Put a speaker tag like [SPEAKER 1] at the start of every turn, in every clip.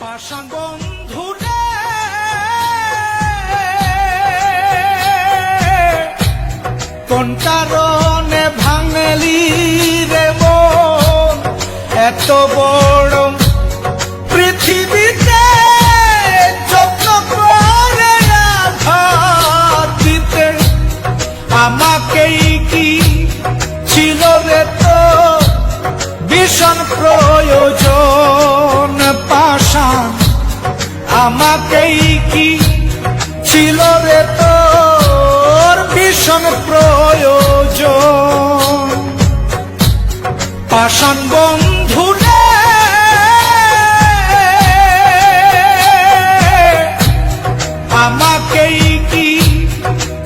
[SPEAKER 1] পাষাণ বন্ধুরে কোন কারণে ভাঙলি রে এত বড় পৃথিবীতে যত্ন করে দিতে আমাকেই কি ছিল রে তো ভীষণ প্রয়োজন? পাশান, আমাকেই কি ছিল রে তোর ভীষণ প্রয়োজন? পাষাণ বন্ধু রে, আমাকেই কি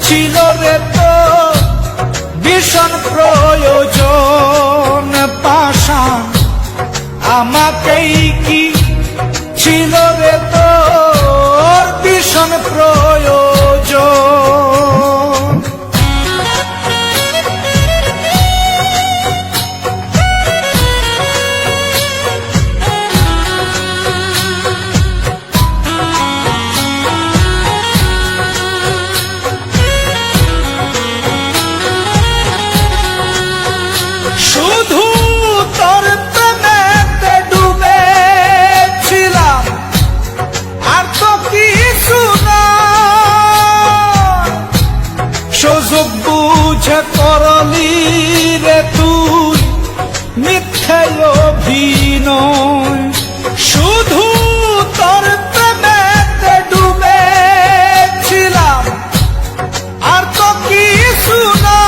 [SPEAKER 1] ছিল রে তো ভীষণ প্রয়োজন? পাষাণ আমাকেই কি ছিল বুঝে করলি রে তুই, মিথ্যে অভিনয়। শুধু তোর প্রেমেতে ডুবেছিলাম, আর তো কিছু না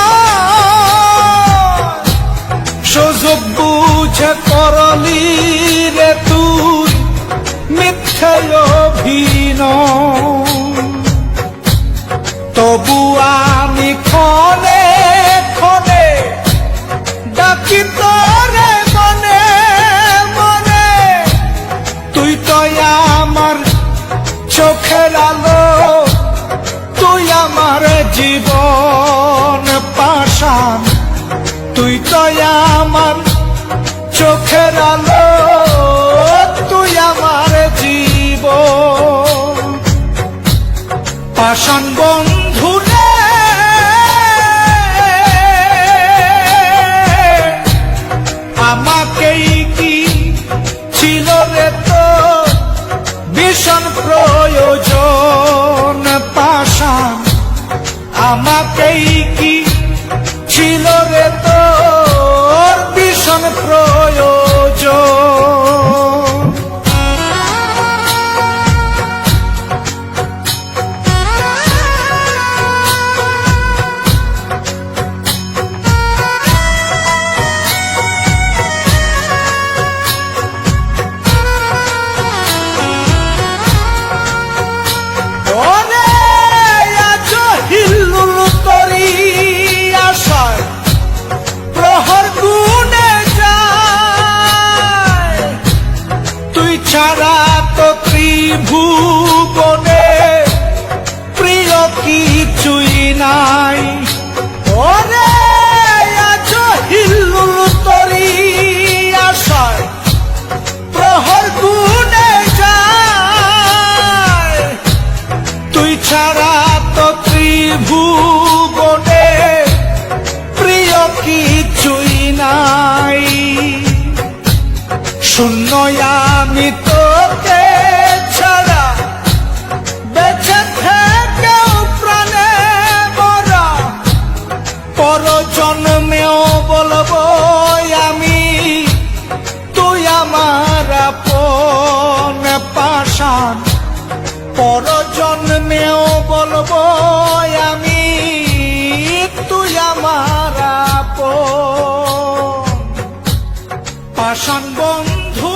[SPEAKER 1] সুযোগ বুঝে করলি রে তুই চোখের আলো, তুই আমার জীবন পাশান তুই তো আমার চোখের আলো, তুই আমার জীবন পাষাণ বন্ধু রে আমাকেই কি ছিল রে তোর ভীষণ প্রয়োজন ছাড়া তো ত্রিভুবনে প্রিয় কিছুই নাই। ওরে তুই ছাড়া তো ত্রিভুবনে জন্মেও বলব আমি তুই আমার আপন। পাষাণ বন্ধু